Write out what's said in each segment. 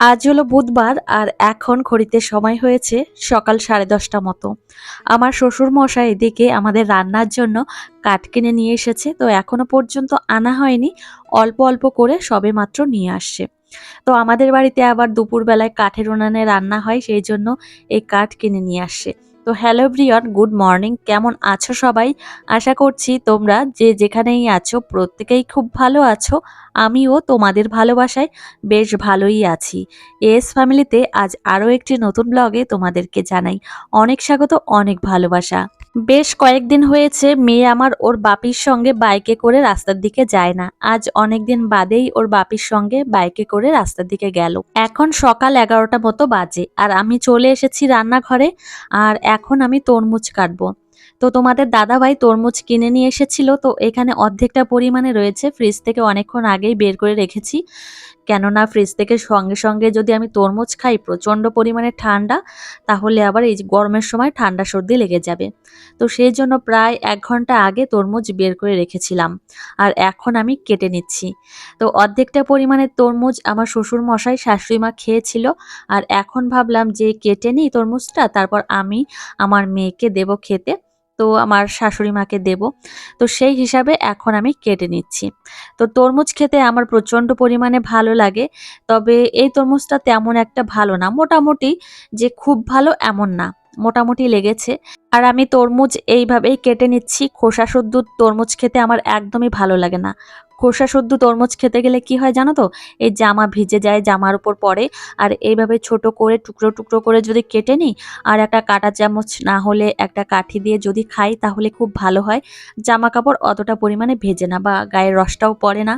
আজ হলো বুধবার আর এখন ঘড়িতে সময় হয়েছে সকাল সাড়ে দশটা মতো। আমার শ্বশুর মশাই এদিকে আমাদের রান্নার জন্য কাঠ কিনে নিয়ে এসেছে, তো এখনও পর্যন্ত আনা হয়নি, অল্প অল্প করে সবে মাত্র নিয়ে আসছে। তো আমাদের বাড়িতে আবার দুপুরবেলায় কাঠের উনানে রান্না হয়, সেই জন্য এই কাঠ কিনে নিয়ে আসছে। তো হ্যালো ব্রিয়ন গুড মর্নিং। কেমন আছো সবাই? আশা করছি তোমরা যে যেখানেই আছো, প্রত্যেকেই খুব ভালো আছো। আমিও তোমাদের ভালোবাসায় বেশ ভালোই আছি। এস ফ্যামিলিতে আজ আরও একটি নতুন ব্লগে তোমাদেরকে জানাই অনেক স্বাগত, অনেক ভালোবাসা। বেশ কয়েকদিন হয়েছে, মেয়ে আমার ওর বাপির সঙ্গে বাইকে করে রাস্তার দিকে যায় না। আজ অনেক দিন বাদেই ওর বাপির সঙ্গে বাইকে করে রাস্তার দিকে গেল। এখন সকাল এগারোটা মতো বাজে, আর আমি চলে এসেছি রান্নাঘরে। আর এখন আমি তরমুজ কাটবো। তো তোমাদের দাদাভাই তরমুজ কিনে নিয়ে এসেছিল। তো এখানে অর্ধেকটা পরিমাণে রয়েছে। ফ্রিজ থেকে অনেকক্ষণ আগেই বের করে রেখেছি। কেননা ফ্রিজ থেকে সঙ্গে সঙ্গে যদি আমি তরমুজ খাই প্রচণ্ড পরিমাণে ঠান্ডা, তাহলে আবার এই গরমের সময় ঠান্ডা সর্দি লেগে যাবে। তো সেই জন্য প্রায় এক ঘণ্টা আগে তরমুজ বের করে রেখেছিলাম। আর এখন আমি কেটে নিচ্ছি। তো অর্ধেকটা পরিমাণে তরমুজ আমার শ্বশুর মশাই শাশুড়ি মা খেয়েছিল। আর এখন ভাবলাম যে কেটে নিই তরমুজটা, তারপর আমি আমার মেয়েকে দেব খেতে। তো আমার শাশুড়ি মাকে দেব। তো সেই হিসাবে এখন আমি কেটে নিচ্ছি। তো তরমুজ খেতে আমার প্রচণ্ড পরিমাণে ভালো লাগে, তবে এই তরমুজটা তেমন একটা ভালো না। মোটামুটি যে খুব ভালো এমন না, মোটামুটি লেগেছে। আর আমি তরমুজ এইভাবেই কেটে নিচ্ছি, খোসা শুদ্ধ তরমুজ খেতে আমার একদমই ভালো লাগে না। খোসা শুদ্ধ তরমুজ খেতে গেলে কি হয় জানো তো? এই জামা ভিজে যায়, জামার উপর পড়ে। আর এইভাবে ছোট করে, টুকরো টুকরো করে যদি কেটে নিই, আর একটা কাটা চামচ না হলে একটা কাঠি দিয়ে যদি খাই, তাহলে খুব ভালো হয়। জামা কাপড় অতটা পরিমাণে ভেজে না বা গায়ের রসটাও পড়ে না।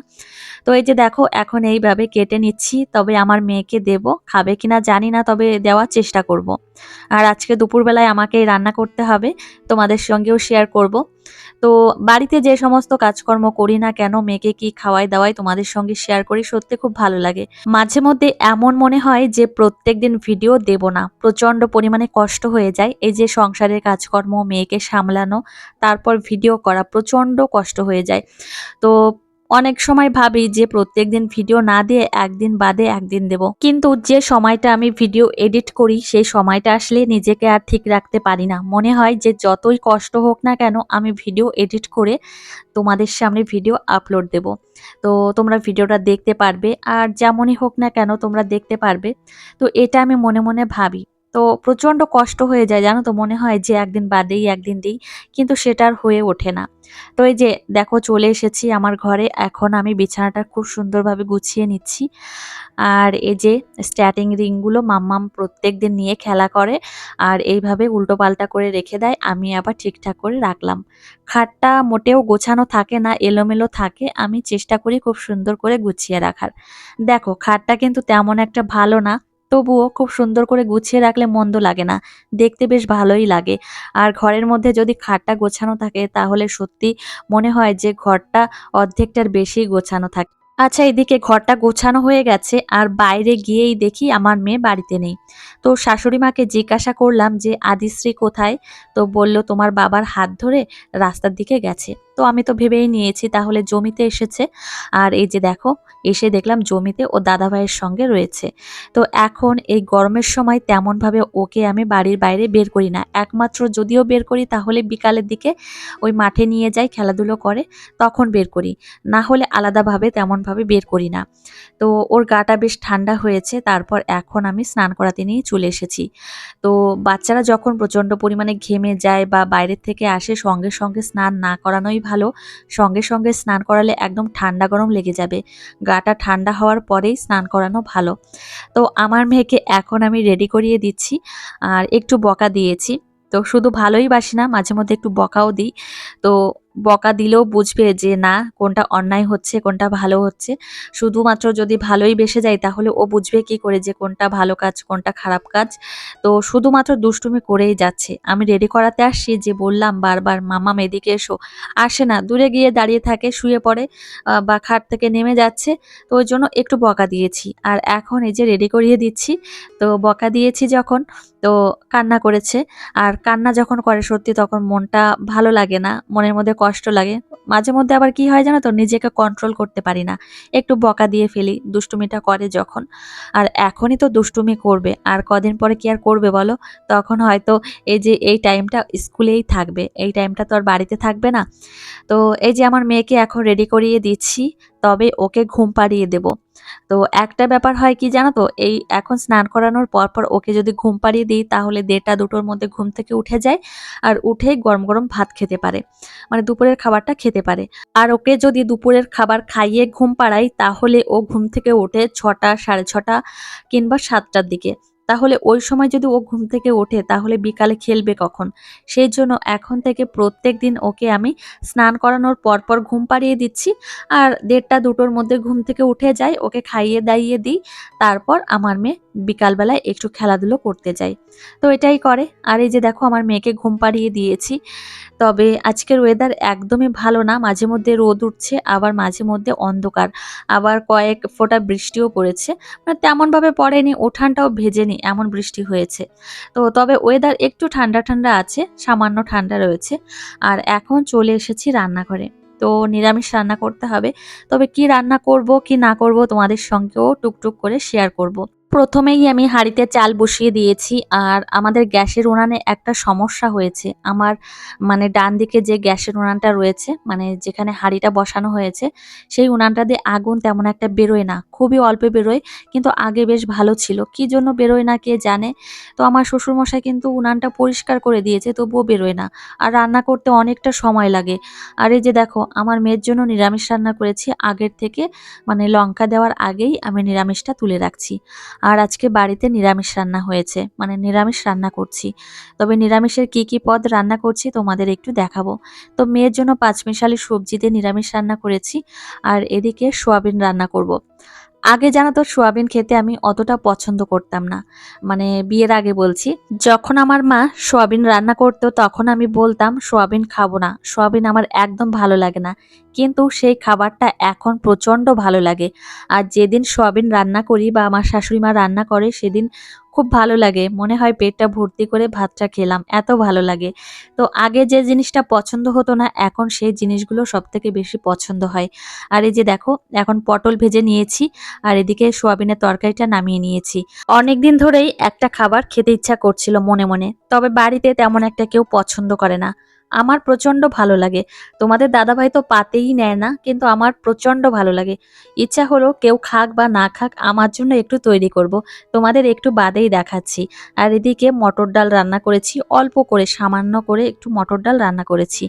তো এই যে দেখো, এখন এইভাবে কেটে নিচ্ছি। তবে আমার মেয়েকে দেব। খাবে কিনা জানি না, তবে দেওয়ার চেষ্টা করব। আর আজকে দুপুরবেলায় আমাকে রান্না করতে হবে, তোমাদের সঙ্গেও শেয়ার করব। তো বাড়িতে যে সমস্ত কাজকর্ম করি না কেন, মেয়েকে কি খাওয়াই দাওয়াই তোমাদের সঙ্গে শেয়ার করি, সত্যি খুব ভালো লাগে মাঝে মধ্যে এমন মনে হয় যে প্রত্যেক দিন ভিডিও দেব না প্রচণ্ড পরিমাণে কষ্ট হয়ে যায়, এই যে সংসারের কাজকর্ম, মেয়েকে সামলানো, তারপর ভিডিও করা প্রচণ্ড কষ্ট হয়ে যায় তো অনেক সময় ভাবি যে প্রত্যেক দিন ভিডিও না দিয়ে একদিন বাদে একদিন দেব। কিন্তু যে সময়টা আমি ভিডিও এডিট করি, সেই সময়টা আসলে নিজেকে আর ঠিক রাখতে পারি না। মনে হয় যে যতই কষ্ট হোক না কেন, আমি ভিডিও এডিট করে তোমাদের সামনে ভিডিও আপলোড দেব। তো তোমরা ভিডিওটা দেখতে পারবে, আর যেমনই হোক না কেন তোমরা দেখতে পারবে। তো এটা আমি মনে মনে ভাবি। তো প্রচণ্ড কষ্ট হয়ে যায়, জানো তো? মনে হয় যে একদিন বাদেই একদিন দিই, কিন্তু সেটা আর হয়ে ওঠে না। তো এই যে, দেখো চলে এসেছি আমার ঘরে, এখন আমি বিছানাটা খুব সুন্দরভাবে গুছিয়ে নিচ্ছি। আর এই যে স্ট্যাটিং রিংগুলো মাম্মাম প্রত্যেক দিন নিয়ে খেলা করে, আর এইভাবে উল্টো পাল্টা করে রেখে দেয়, আমি আবার ঠিকঠাক করে রাখলাম। খাটটা মোটেও গোছানো থাকে না, এলোমেলো থাকে, আমি চেষ্টা করি খুব সুন্দর করে গুছিয়ে রাখার। দেখো, খাটটা কিন্তু তেমন একটা ভালো না তবুও খুব সুন্দর করে গুছিয়ে রাখলে মন্দ লাগে না। দেখতে বেশ ভালোই লাগে। আর ঘরের মধ্যে যদি খাটটা গোছানো থাকে, তাহলে সত্যি মনে হয় যে ঘরটা অর্ধেকটার বেশি গোছানো থাকে। আচ্ছা এদিকে ঘরটা গোছানো হয়ে গেছে, আর বাইরে গিয়েই দেখি আমার মেয়ে বাড়িতে নেই। তো শাশুড়ি মাকে জিজ্ঞাসা করলাম যে, আদিশ্রী কোথায়? তো বলল, তোমার বাবার হাত ধরে রাস্তার দিকে গেছে। তো আমি তো ভেবেই নিয়েছি তাহলে জমিতে এসেছে। আর এই যে দেখো, এসে দেখলাম জমিতে ও দাদা ভাইয়ের সঙ্গে রয়েছে। তো এখন এই গরমের সময় তেমনভাবে ওকে আমি বাড়ির বাইরে বের করি না। একমাত্র যদিও বের করি, তাহলে বিকালের দিকে ওই মাঠে নিয়ে যাই, খেলাধুলো করে, তখন বের করি। না হলে আলাদাভাবে তেমনভাবে বের করি না। তো ওর গাটা বেশ ঠান্ডা হয়েছে, তারপর এখন আমি স্নান করাতে নিয়ে চলে এসেছি। তো বাচ্চারা যখন প্রচণ্ড পরিমাণে ঘেমে যায় বা বাইরের থেকে আসে, সঙ্গে সঙ্গে স্নান না করানোই ভালো। সঙ্গে সঙ্গে স্নান করালে একদম ঠান্ডা গরম লেগে যাবে। গাটা ঠান্ডা হওয়ার পরেই স্নান করানো ভালো। তো আমার মেয়েকে এখন আমি রেডি করিয়ে দিচ্ছি আর একটু বকা দিয়েছি। তো শুধু ভালোই বাসি না মাঝে মধ্যে একটু বকাও দিই। তো বকা দিলেও বুঝবে যে না, কোনটা অন্যায় হচ্ছে, কোনটা ভালো হচ্ছে। শুধুমাত্র যদি ভালোই বেসে যায়, তাহলে ও বুঝবে কি করে যে কোনটা ভালো কাজ, কোনটা খারাপ কাজ। তো শুধুমাত্র দুষ্টুমি করেই যাচ্ছে। আমি রেডি করাতে আসছি যে বললাম বারবার, মামা মেদিকে এসো। আসে না, দূরে গিয়ে দাঁড়িয়ে থাকে, শুয়ে পড়ে বা খাট থেকে নেমে যাচ্ছে। তো ওই জন্য একটু বকা দিয়েছি। আর এখন এই যে রেডি করিয়ে দিচ্ছি, তো বকা দিয়েছি যখন, তো কান্না করেছে। আর কান্না যখন করে সত্যি, তখন মনটা ভালো লাগে না। মনের মধ্যে কষ্ট লাগে। মাঝে মধ্যে আবার কি হয় জানো তো? নিজেকে কন্ট্রোল করতে পারি না। একটু বকা দিয়ে ফেলি, দুষ্টুমিটা করে যখন। আর এখনই তো দুষ্টুমি করবে। আর কদিন পরে কি আর করবে বলো? তখন হয়তো এই যে এই টাইমটা স্কুলেই থাকবে। এই টাইমটা তো আর বাড়িতে থাকবে না। তো এই যে আমার মেয়েকে এখন রেডি করিয়ে দিচ্ছি, তবে ওকে ঘুম পাড়িয়ে দেব। তো একটা ব্যাপার হয় কি জানো তো? এই এখন স্নান করানোর পর পর ওকে যদি ঘুম পাড়িয়ে দিই, তাহলে দেড়টা দুটোর মধ্যে ঘুম থেকে উঠে যায় আর উঠে গরম গরম ভাত খেতে পারে। মানে দুপুরের খাবারটা খেতে পারে। আর ওকে যদি দুপুরের খাবার খাইয়ে ঘুম পাড়াই, তাহলে ও ঘুম থেকে উঠে ছটা, সাড়ে ছটা কিংবা সাতটার দিকে। তাহলে ওই সময় যদি ও ঘুম থেকে ওঠে, তাহলে বিকালে খেলবে কখন? সেই জন্য এখন থেকে প্রত্যেক দিন ওকে আমি স্নান করানোর পরপর পর ঘুম পাড়িয়ে দিচ্ছি। আর দেড়টা দুটোর মধ্যে ঘুম থেকে উঠে যায় ওকে খাইয়ে দাইয়ে দিই। তারপর আমার মেয়ে বিকালবেলায় একটু খেলাধুলো করতে যায় তো এটাই করে। আর এই যে দেখো, আমার মেয়েকে ঘুম পাড়িয়ে দিয়েছি। তবে আজকের ওয়েদার একদমই ভালো না। মাঝে মধ্যে রোদ উঠছে, আবার মাঝে মধ্যে অন্ধকার। আবার কয়েক ফোঁটা বৃষ্টিও পড়েছে। মানে তেমনভাবে পড়েনি, উঠানটাও ভেজেনি, এমন বৃষ্টি হয়েছে। তো তবে ওয়েদার একটু ঠান্ডা ঠান্ডা আছে, সামান্য ঠান্ডা রয়েছে। আর এখন চলে এসেছি রান্নাঘরে। তো নিরামিষ রান্না করতে হবে। তবে কি রান্না করব, কি না করব তোমাদের সঙ্গেও টুকটুক করে শেয়ার করব। প্রথমেই আমি হাঁড়িতে চাল বসিয়ে দিয়েছি আর আমাদের গ্যাসের উনানে একটা সমস্যা হয়েছে। আমার মানে ডান দিকে যে গ্যাসের উনানটা রয়েছে মানে যেখানে হাঁড়িটা বসানো হয়েছে, সেই উনানটা দিয়ে আগুন তেমন একটা বেরোয় না। খুবই অল্প বেরোয়, কিন্তু আগে বেশ ভালো ছিল। কি জন্য বেরোয় না কে জানে? তো আমার শ্বশুরমশাই কিন্তু উনানটা পরিষ্কার করে দিয়েছে, তবুও বেরোয় না। আর রান্না করতে অনেকটা সময় লাগে। আর এই যে দেখো, আমার মেয়ের জন্য নিরামিষ রান্না করেছি। আগের থেকে মানে লঙ্কা দেওয়ার আগেই আমি নিরামিষটা তুলে রাখছি। আর আজকে বাড়িতে নিরামিষ রান্না হয়েছে মানে নিরামিষ রান্না করছি তবে নিরামিষের কি কি পদ রান্না করছি তোমাদের একটু দেখাবো তো মেয়ের জন্য পাঁচমিশালি সবজি দিয়ে নিরামিষ রান্না করেছি, আর এদিকে সোয়াবিন রান্না করব। আগে জানো তো সোয়াবিন খেতে আমি অতটা পছন্দ করতাম না। মানে বিয়ের আগে বলছি, যখন আমার মা সোয়াবিন রান্না করতো তখন আমি বলতাম, সোয়াবিন খাব না, সোয়াবিন আমার একদম ভালো লাগে না। কিন্তু সেই খাবারটা এখন প্রচণ্ড ভালো লাগে। আর যেদিন সোয়াবিন রান্না করি বা আমার শাশুড়ি মা রান্না করে, সেদিন খুব ভালো লাগে। মনে হয় পেটটা ভর্তি করে ভাতটা খেলাম। এত ভালো লাগে। তো আগে যে জিনিসটা পছন্দ হতো না, এখন সেই জিনিসগুলো সব থেকে বেশি পছন্দ হয়। আর এই যে দেখো, এখন পটল ভেজে নিয়েছি আর এদিকে সোয়াবিনের তরকারিটা নামিয়ে নিয়েছি। অনেক দিন ধরেই একটা খাবার খেতে ইচ্ছা করছিল মনে মনে। তবে বাড়িতে তেমন একটা কেউ পছন্দ করে না। আমার প্রচণ্ড ভালো লাগে। তোমাদের দাদাভাই তো পাতেই নেয় না, কিন্তু আমার প্রচণ্ড ভালো লাগে। ইচ্ছা হলো কেউ খাক বা না খাক, আমার জন্য একটু তৈরি করব। তোমাদের একটু বাদেই দেখাচ্ছি। আর এদিকে মটর ডাল রান্না করেছি, অল্প করে, সামান্য করে একটু মটর ডাল রান্না করেছি।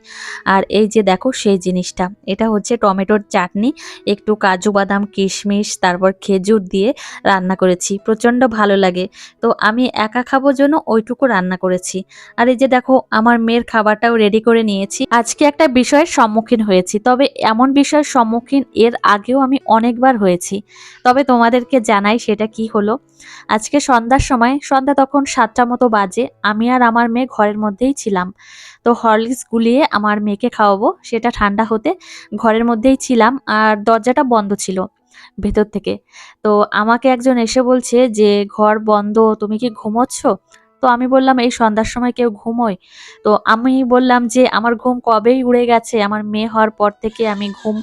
আর এই যে দেখো সেই জিনিসটা, এটা হচ্ছে টমেটোর চাটনি, একটু কাজু বাদাম, কিশমিশ, তারপর খেজুর দিয়ে রান্না করেছি, প্রচণ্ড ভালো লাগে। তো আমি একা খাব জন্য ওইটুকু রান্না করেছি। আর এই যে দেখো, আমার মেয়ের খাবারটাও রেডি করে নিয়েছি। আজকে একটা বিষয়ের সম্মুখীন হয়েছি, তবে এমন বিষয়ের সম্মুখীন এর আগেও আমি অনেকবার হয়েছি। তবে তোমাদেরকে জানাই সেটা কি হলো। আজকে সন্ধ্যার সময়, সন্ধ্যা তখন সাতটা মতো বাজে, আমি আর আমার মেয়ে ঘরের মধ্যেই ছিলাম। তো হরলিক্স গুলিয়ে আমার মেয়েকে খাওয়াবো, সেটা ঠান্ডা হতে ঘরের মধ্যেই ছিলাম আর দরজাটা বন্ধ ছিল ভেতর থেকে। তো আমাকে একজন এসে বলছে যে, ঘর বন্ধ, তুমি কি ঘুমোচ্ছ? তো আমি বললাম, এই সন্ধ্যার সময় কেউ ঘুমোয়? তো আমি বললাম যে, আমার ঘুম কবেই উড়ে গেছে। আমার মেয়ে হওয়ার পর থেকে আমি ঘুম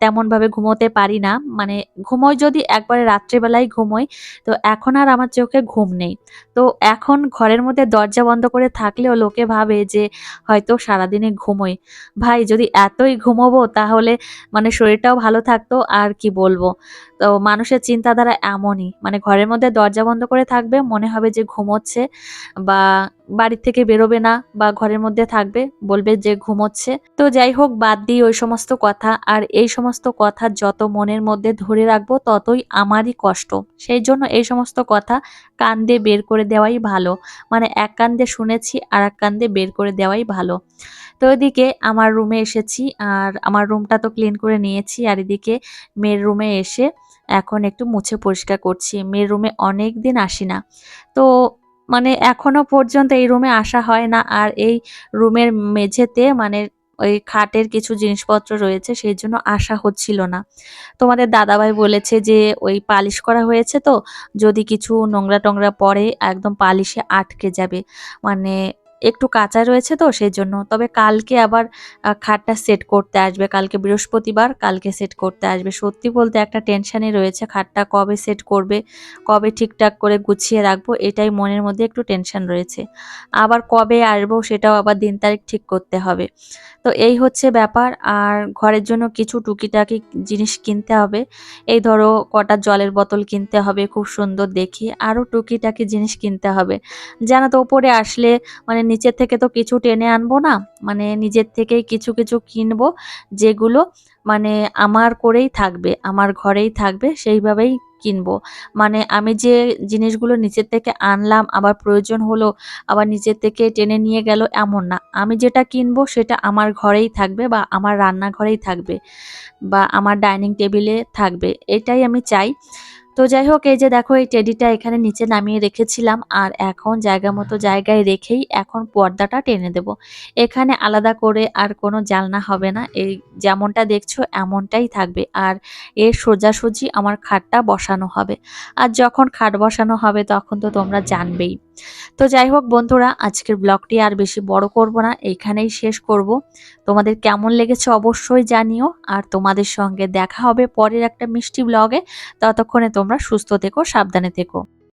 তেমনভাবে ঘুমোতে পারি না। মানে ঘুমোই যদি একবারে রাত্রেবেলায় ঘুমোই তো এখন আর আমার চোখে ঘুম নেই। তো এখন ঘরের মধ্যে দরজা বন্ধ করে থাকলেও লোকে ভাবে যে, হয়তো সারাদিনে ঘুমোই। ভাই, যদি এতই ঘুমোবো তাহলে মানে শরীরটাও ভালো থাকতো, আর কি বলব? তো মানুষের চিন্তাধারা এমনই। মানে ঘরের মধ্যে দরজা বন্ধ করে থাকবে, মনে হবে যে ঘুমোচ্ছে বা বাড়ির থেকে বেরোবে না বা ঘরের মধ্যে থাকবে, বলবে যে ঘুমোচ্ছে। তো যাই হোক, বাদ দিই ওই সমস্ত কথা। আর এই সমস্ত কথা যত মনের মধ্যে ধরে রাখব, ততই আমারই কষ্ট। সেই জন্য এই সমস্ত কথা কান দিয়ে বের করে দেওয়াই ভালো। মানে এক কান দিয়ে শুনেছি, আর এক কান দিয়ে বের করে দেওয়াই ভালো। তো এদিকে আমার রুমে এসেছি, আর আমার রুমটা তো ক্লিন করে নিয়েছি। আর এদিকে মেয়ের রুমে এসে এখন একটু মুছে পরিষ্কার করছি। মেয়ের রুমে অনেক দিন আসি না। তো মানে এখনও পর্যন্ত এই রুমে আসা হয় না। আর এই রুমের মেঝেতে মানে ওই খাটের কিছু জিনিসপত্র রয়েছে, সেই জন্য আসা হচ্ছিল না। তোমাদের দাদাভাই বলেছে যে ওই পালিশ করা হয়েছে তো, যদি কিছু নোংরা টোংরা পরে একদম পালিশে আটকে যাবে। মানে একটু কাঁচা রয়েছে তো সেই জন্য তবে কালকে আবার খাটটা সেট করতে আসবে। কালকে বৃহস্পতিবার কালকে সেট করতে আসবে। সত্যি বলতে একটা টেনশনই রয়েছে খাটটা কবে সেট করবে, কবে ঠিকঠাক করে গুছিয়ে রাখব, এটাই মনের মধ্যে একটু টেনশন রয়েছে। আবার কবে আসব সেটাও আবার দিন তারিখ ঠিক করতে হবে। তো এই হচ্ছে ব্যাপার। আর ঘরের জন্য কিছু টুকিটাকি জিনিস কিনতে হবে। এই ধরো কটা জলের বোতল কিনতে হবে, খুব সুন্দর দেখে। আরও টুকিটাকি জিনিস কিনতে হবে। জানো তো, ওপরে আসলে মানে নিচের থেকে তো কিছু টেনে আনব না মানে নিজের থেকেই কিছু কিছু কিনবো, যেগুলো মানে আমার করেই থাকবে, আমার ঘরেই থাকবে, সেইভাবেই কিনবো। মানে আমি যে জিনিসগুলো নিচের থেকে আনলাম, আবার প্রয়োজন হলো, আবার নিচের থেকে টেনে নিয়ে গেল, এমন না। আমি যেটা কিনবো সেটা আমার ঘরেই থাকবে বা আমার রান্নাঘরেই থাকবে বা আমার ডাইনিং টেবিলে থাকবে। এটাই আমি চাই। তো যাই হোক এই যে দেখো, এই টেডিটা এখানে নিচে নামিয়ে রেখেছিলাম আর এখন জায়গা মতো জায়গায় রেখেই এখন পর্দাটা টেনে দেব। এখানে আলাদা করে আর কোনো জালনা হবে না। এই যেমনটা দেখছ, এমনটাই থাকবে আর এর সোজাসুজি আমার খাটটা বসানো হবে। আর যখন খাট বসানো হবে, তখন তো তোমরা জানবেই। তো যাই হোক বন্ধুরা, আজকের ব্লগটি আর বেশি বড় করব না এইখানেই শেষ করব। তোমাদের কেমন লেগেছে অবশ্যই জানিও, আর তোমাদের সঙ্গে দেখা হবে পরের একটা মিষ্টি ব্লগে। ততক্ষণে তোমরা সুস্থ থেকো, সাবধানে থেকো।